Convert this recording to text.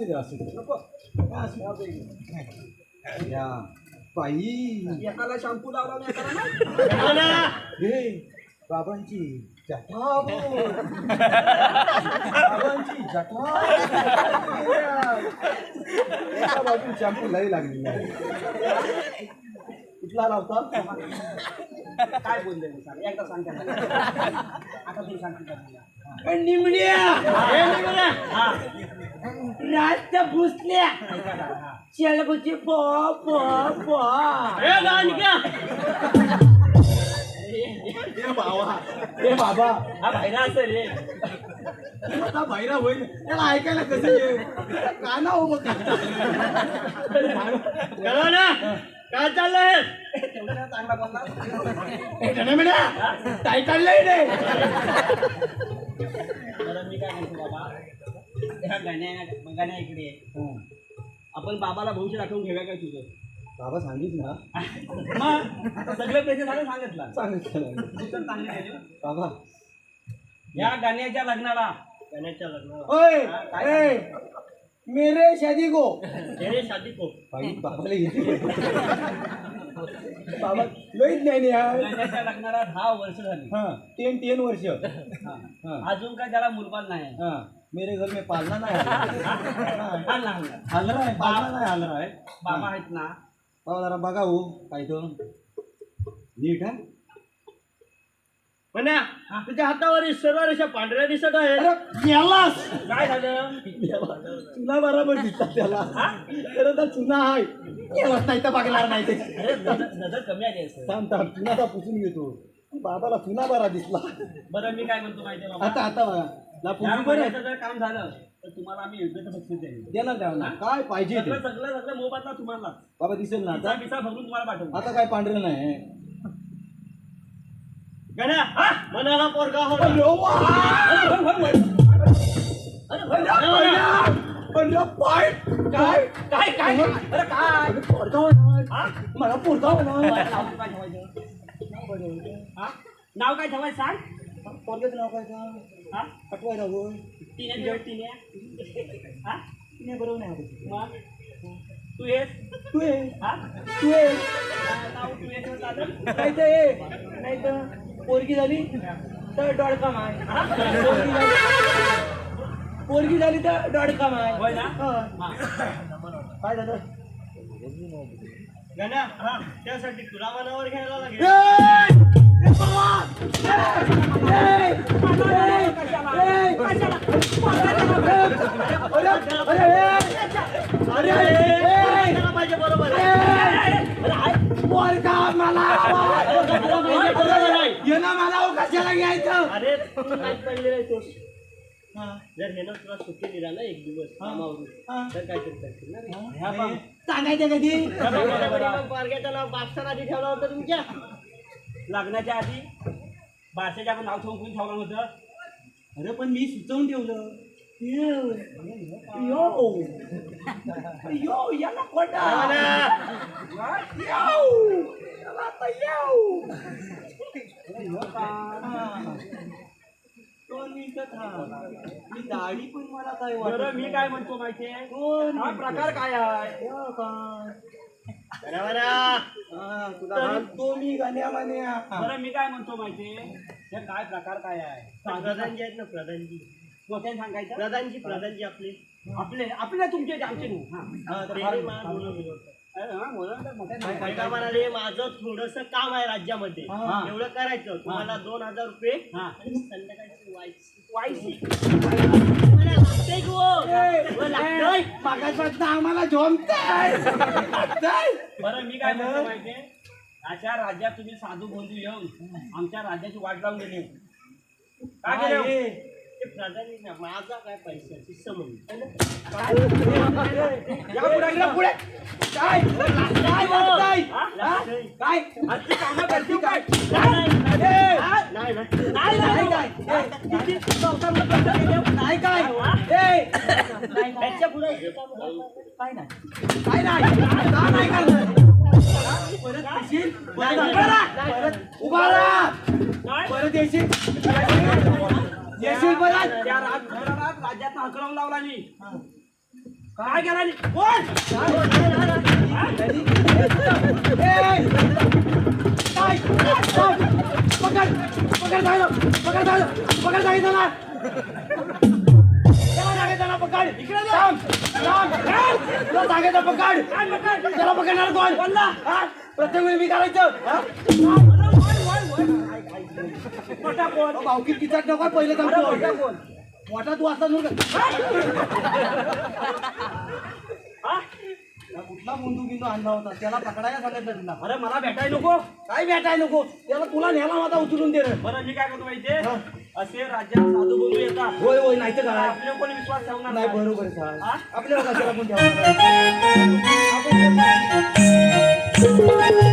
असू दे असू दे नको. या बाई एकाला शॅम्पू लावला आणि एकाला नाही हे बाबांची जटा बोल. बाबांची जटा एका बाजून शॅम्पू लई लागलेला आहे कुठला लावता काय बोलले मी सांग एकदा सांग त्यांना. आता तुम्ही सांगते का हे निमड्या रास्त भुसल्या. चलगुची पो पो पो. ए, गाणक्या! बाबा. बाबा हा बाहेर असेल रे. आता बाहेर होईल. त्याला ऐकायला कसं काना हो मग. कळलं ना. काय चाललंय? तेवढं काय काढलंय रे बरं मी काय म्हणतो बाबा? गाण्या गाण्या इकडे आहे. आपण बाबाला भविष्य दाखवून घेऊया काय तुझं? बाबा सांगित ना. मग? आता सगळे पैसे झाले सांगितलं. सांगितलं. बाबा. या गाण्याच्या लग्नाला. गाण्याच्या लग्नाला. ओय हा, काय ए मेरे शादी को. तेरे शादी को. बाई बाबाला येते बाबा लईच नाही नाही हा. गाण्याच्या लग्नाला दहा वर्ष झाली. हा टेन टेन वर्ष. हा. हा. अजून काय त्याला मुलबाल नाही. हा. मेरे घर में पालना नाही हा, लहान. हलरा आहे पालना नाही हलरा आहे बाबा आहेत ना। बाबा जरा बघा हो काय तो. नीट आहे म्हणा तुझ्या हातावर ही सर्व रेषा पांढऱ्या दिसत आहेत. अरे गेलास काय झालं? चुना बरोबर दिसला त्याला. खरं तर चुना आहे. नाही तर बघणार नाही ते. नजर कमी आली थांब थांब चुनाचा पुसून घेतो. बाबाला चुना बरा दिसला. बरं मी काय म्हणतो माहितीये बाबा आता आता बघा. बरं महिन्याचं जर काम झालं तर तुम्हाला आम्ही योग्य बक्षीस देईल देणार द्यावं ना काय पाहिजे ते? सगळं सगळं सगळं मोबाईलला तुम्हाला. बाबा दिसेल ना आता? पिसा भरून तुम्हाला पाठवू आता काय पांढरं नाही. गण्या मनाला पोरगा हो पाय! काय काय काय? अरे काय? पोरगा होणार. मला पोरगा होणार नाव काय ठेवायचं हा? नाव काय ठेवायचं सांग? पोरग्याचं नाव काय का हा? आठवायला होय. तिने जोड तिने? हा? नाही बरोबर नाही आवडत. मग? तू येस? तू ये. हा? तू ये. नाव तू येस नाही तर ये. नाही तर पोरगी झाली तर डॉडका माय. पोरगी झाली पोरगी झाली तर डॉडका माय. होय ना. काय झालं गण्या त्यासाठी तुला मनावर घ्यायला लागेल पाहिजे बरोबर कशाला घ्यायचं अरे तू नाही पडले आहे तोस जर हे तुला सुट्टी दिला ना एक दिवस कामावरून. तर काय करता ना रे? ह्या. सांगायचं कधी? मग नाव बादशाह आधी ठेवला होता तुमच्या. लग्नाच्या आधी बारशाच्या आपण नाव ठेवून ठेवलं होतं. अरे पण मी सुचवून ठेवलं. यो. यो. यो याला कोटा यो. याला आता यो. हा. मी दाढी पण मला काय बरं वाटत मी काय म्हणतो माहितीये? हा प्रकार काय आहे? बरोबर हा, तुला मी बरं काय म्हणतो माहितीये? हे काय प्रकार काय आहे? प्रधानजी आहेत ना प्रधानजी. मोठ्याने सांगायचं? प्रधानजी प्रधानजी आपले. आपले आपले तुमचे ते आमचे. नाही हा. हा, तर ते फार- बोला म्हणाले माझं थोडस काम आहे राज्यामध्ये. एवढं करायचं. तुम्हाला दोन हजार रुपये. आणि संध्याकाळची वायसी आम्हाला झोमताय बरं मी काय म्हणतो माहितीये? अशा राज्यात तुम्ही साधू बंधू येऊन आमच्या राज्याची वाट लावून गेले काय काय केलं हे? ते प्रधानी ना, माझा काय पैशाची समज पुढे. काय काय लागताय? हा? हा? काय आजची कामं करते काय? ए, नाही नाही. नाही नाही काय ए, किती चौथ्यांदा प्रश्न केले? नाही काय? ए, त्याच्या पुढे काय नाही? काय नाही? का नाही करणार? हा? परत येशील? परत उभा राहा. परत उभा राहा. काय परत येशील? येशील परत त्या राजघराण्यात राज्याचा हकलवून लावला मी काय केला रे? कोण? काय? पकड पकड पकड पकड त्याला पकड पकड पकडणार कोण हा प्रत्येक वेळी मी करायचं कोण अहो, भावकीत किचाट नको पहिले मोठा सांगतो कोण मोठा तू नव्हता. हा? कुठला मुंडू बिंदू आणला होता? त्याला पकडायला सांगितलं तुला अरे मला भेटायला नको. काय भेटाय नको? त्याला तुला न्याला माझा उचलून दे रे. बरं मी काय करतो माहितीये? असे राज्यात साधू बोलू येतात. होय होय नाही तर काय? आपले कोणी विश्वास ठेवणार नाही. बरोबर आहे साहेब. हा? आपल्याला कशाला पण ठेवणार आपण ते-